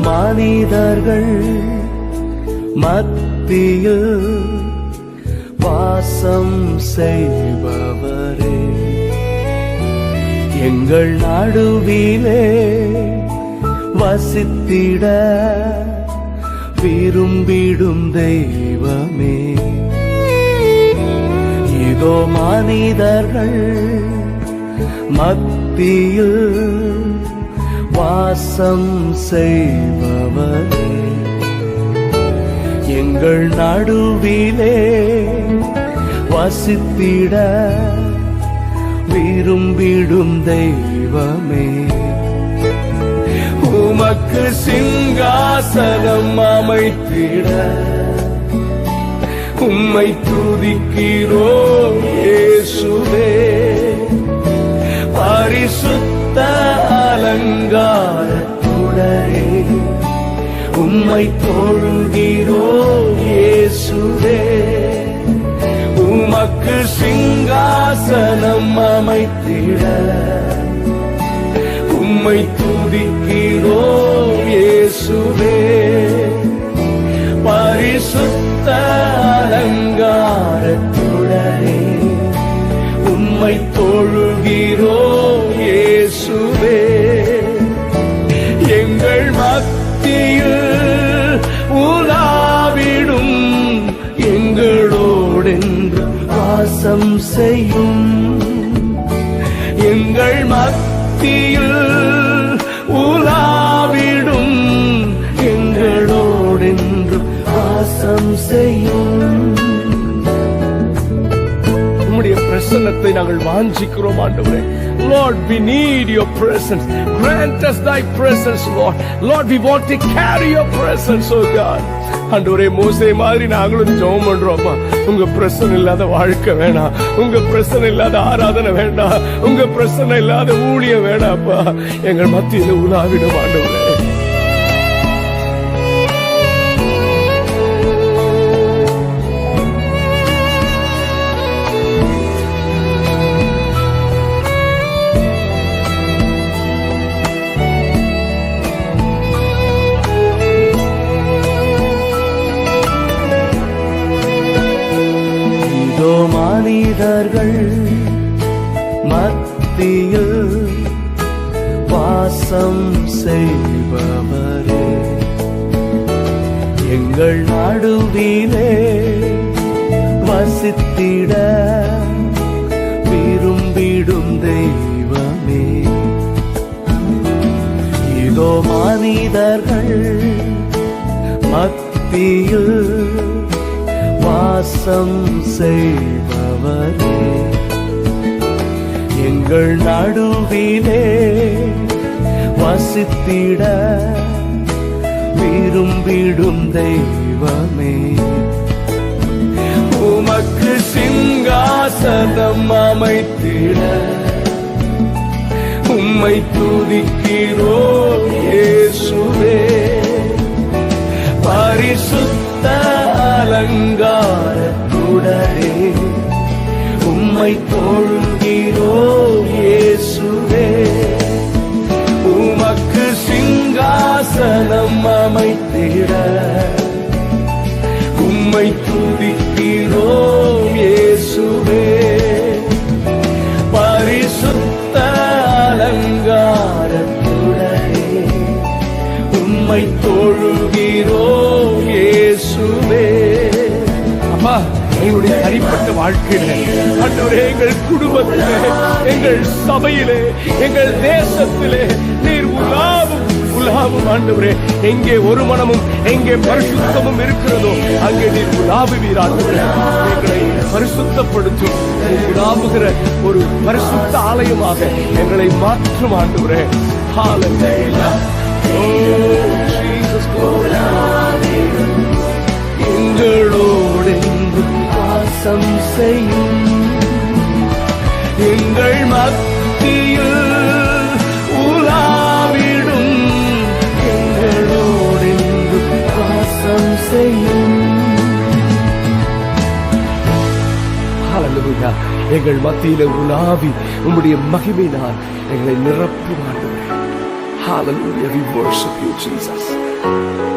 மனிதர்கள் மத்தியில் வாசம் செய்பவரே. எங்கள் நடுவிலே வசித்திட விரும்பிடும் தெய்வமே. இதோ மனிதர்கள் மத்தியில் வாசம் செய்பவரே. எங்கள் நடுவிலே வசித்திட விரும்பிடும் தெய்வமே. உமக்கு சிங்காசனம் அமைத்திட உம்மை துதிக்கிறோ இயேசுவே. பரிசுத்த அலங்கார அலங்காரத்துடனே உம்மை தொழுகிறோம் இயேசுவே. உமக்கு சிங்காசனம் அமைத்திட உம்மை துதிக்கிறோ இயேசுவே. பரிசுத்த அலங்காரத்துடனே வாசம் செய்யும் எங்கள் மத்தியில் உலாவிடும் எங்களோடென்று வாசம் செய்யும் உம்முடைய பிரசன்னத்தை நாங்கள் வாஞ்சிக்கிறோம் ஆண்டவரே Lord, we need your presence. Grant us thy presence, Lord. Lord, we want to carry your presence, oh God. ஆண்டவரே மோசே மாதிரி நாங்களும் ஜெபம் பண்றோம்மா. உங்க பிரச்சனை இல்லாத வாழ்க்கை வேணாம். உங்க பிரச்சனை இல்லாத ஆராதனை வேண்டாம். உங்க பிரச்சனை இல்லாத ஊழிய வேணாப்பா எங்கள் மத்தியில் உலாவிடும் ஆண்டவரே. மனிதர்கள் மத்தியில் வாசம் செய்பவரே. எங்கள் நடுவிலே வசித்திட விரும்பிடும் தெய்வமே. இதோ மனிதர்கள் மத்தியில் வாசம் செய்பவரே. எங்கள் நடுவிலே வசித்திட விரும்பிடும் தெய்வமே. உமக்கு சிங்காசனம் அமைத்திட உம்மை துதிக்கிறோ இயேசுவே. பரிசுத்த அலங்காரத்துடனே உம்மை தொழுகிறோம் இயேசுவே. உமக்கு சிங்காசனம் அமைத்திட உம்மை துதிக்கிறோம் இயேசுவே. பரிசுத்த அலங்காரத்துடனே உம்மை தொழுகிறோம் எங்களுடைய தனிப்பட்ட வாழ்க்கையில ஆண்டவரே எங்கள் குடும்பத்திலே எங்கள் சபையிலே எங்கள் தேசத்திலே நீர் உலாவும் உலாவும் ஆண்டவரே. எங்கே ஒரு மனமும் எங்கே பரிசுத்தமும் இருக்கிறதோ அங்கே நீர் உலாவுவீர் ஆண்டவரே. எங்களை பரிசுத்தப்படுத்தும் உலாவுகிற ஒரு பரிசுத்த ஆலயமாக எங்களை மாற்றும் ஆண்டவரே. Hallelujah. ஓ Hallelujah. எங்கள் மத்தியில உலாவி உம்முடைய மகிமையினால் எங்களை நிரப்பும் ஆண்டவரே Hallelujah. We worship you, Jesus.